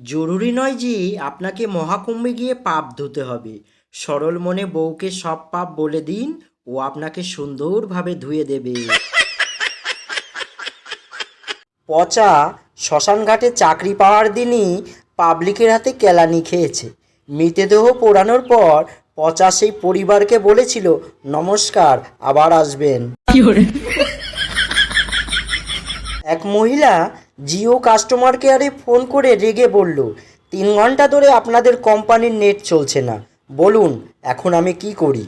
জরুরি নয় যে আপনাকে মহাকুম্ভে গিয়ে পাপ ধুতে হবে। সরল মনে বউকে সব পাপ বলে দিন, ও আপনাকে সুন্দরভাবে ধুয়ে দেবে। পচা শ্মশানঘাটে চাকরি পাওয়ার দিনই পাবলিকের হাতে কেলানি খেয়েছে। মৃতদেহ পোড়ানোর পর পচা সেই পরিবারকে বলেছিল, নমস্কার, আবার আসবেন। এক মহিলা জিও কাস্টমার কেয়ারে ফোন করে রেগে বলল, তিন ঘণ্টা ধরে আপনাদের কোম্পানির নেট চলছে না। বলুন, এখন আমি কি করি?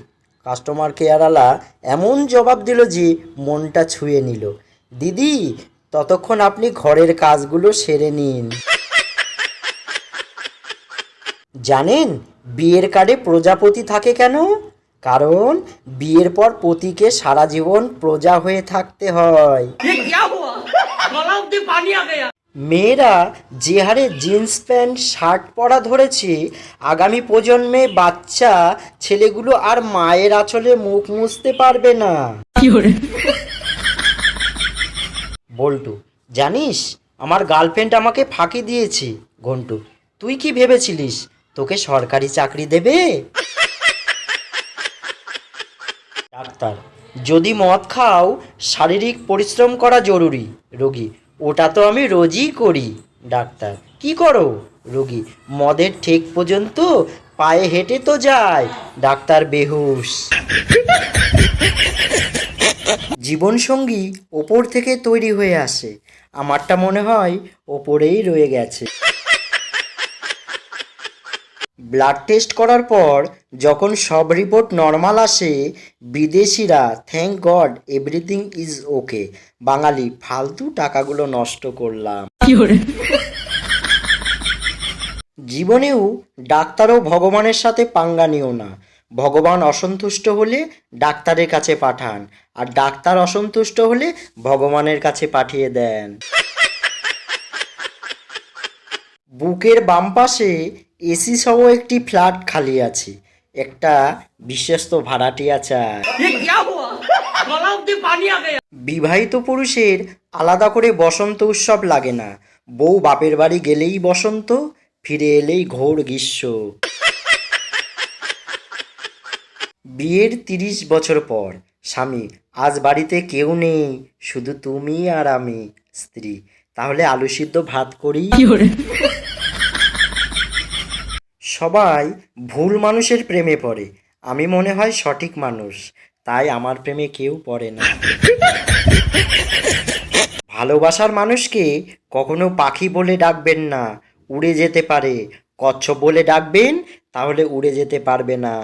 কাস্টমার কেয়ারওয়ালা এমন জবাব দিল যে মনটা ছুঁয়ে নিল। দিদি, ততক্ষণ আপনি ঘরের কাজগুলো সেরে নিন। জানেন, বিয়ের কার্ডে প্রজাপতি থাকে কেন? কারণ বিয়ের পর পতিকে সারা জীবন প্রজা হয়ে থাকতে হয়। মেয়েরা যে হারে জিন্স প্যান্ট শার্ট পরা ধরেছে আগামী প্রজন্মে বাচ্চা ছেলেগুলো আর মায়ের আঁচলে মুখ মুছতে পারবে না। বল্টু জানিস আমার গার্লফ্রেন্ড আমাকে ফাঁকি দিয়েছে ঘন্টু। তুই কি ভেবেছিলিস তোকে সরকারি চাকরি দেবে? ডাক্তার যদি মদ খাও, শারীরিক পরিশ্রম করা জরুরি। রোগী, ওটা তো আমি রোজই করি। ডাক্তার, কি করো? রোগী, মদের ঠেক পর্যন্ত পায়ে হেঁটে তো যায়। ডাক্তার বেহুশ। জীবনসঙ্গী ওপর থেকে তৈরি হয়ে আসে। আমারটা মনে হয় ওপরেই রয়ে গেছে। ব্লাড টেস্ট করার পর যখন সব রিপোর্ট নর্মাল আসে বিদেশিরা thank god everything is okay Bangali ফালতু টাকাগুলো নষ্ট করলাম। জীবনেও ডাক্তারও ভগবানের সাথে পাঙ্গা নিও না। ভগবান অসন্তুষ্ট হলে ডাক্তারের কাছে পাঠান আর ডাক্তার অসন্তুষ্ট হলে ভগবানের কাছে পাঠিয়ে দেন। বুকের বাম পাশে এসি সহ একটি ফ্ল্যাট খালি আছে। একটা বিশ্বস্ত ভাড়াটি আছে। বিবাহিত পুরুষের আলাদা করে বসন্ত উৎসব লাগে না। বউ বাপের বাড়ি গেলেই বসন্ত ফিরে এলেই ঘোর গ্রীষ্ম। বিয়ের তিরিশ বছর পর স্বামী আজ বাড়িতে কেউ নেই শুধু তুমি আর আমি স্ত্রী। তাহলে আলু সিদ্ধ ভাত করি? সবাই ভুল মানুষের প্রেমে পড়ে। আমি মনে হয় সঠিক মানুষ, তাই আমার প্রেমে কেউ পড়ে না। ভালোবাসার মানুষকে কখনো পাখি বলে ডাকবেন না, উড়ে যেতে পারে। কচ্ছপ বলে ডাকবেন, তাহলে উড়ে যেতে পারবে না।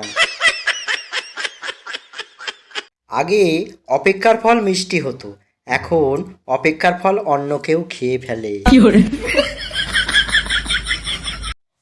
আগে অপেক্ষার ফল মিষ্টি হতো, এখন অপেক্ষার ফল অন্য কেউ খেয়ে ফেলে।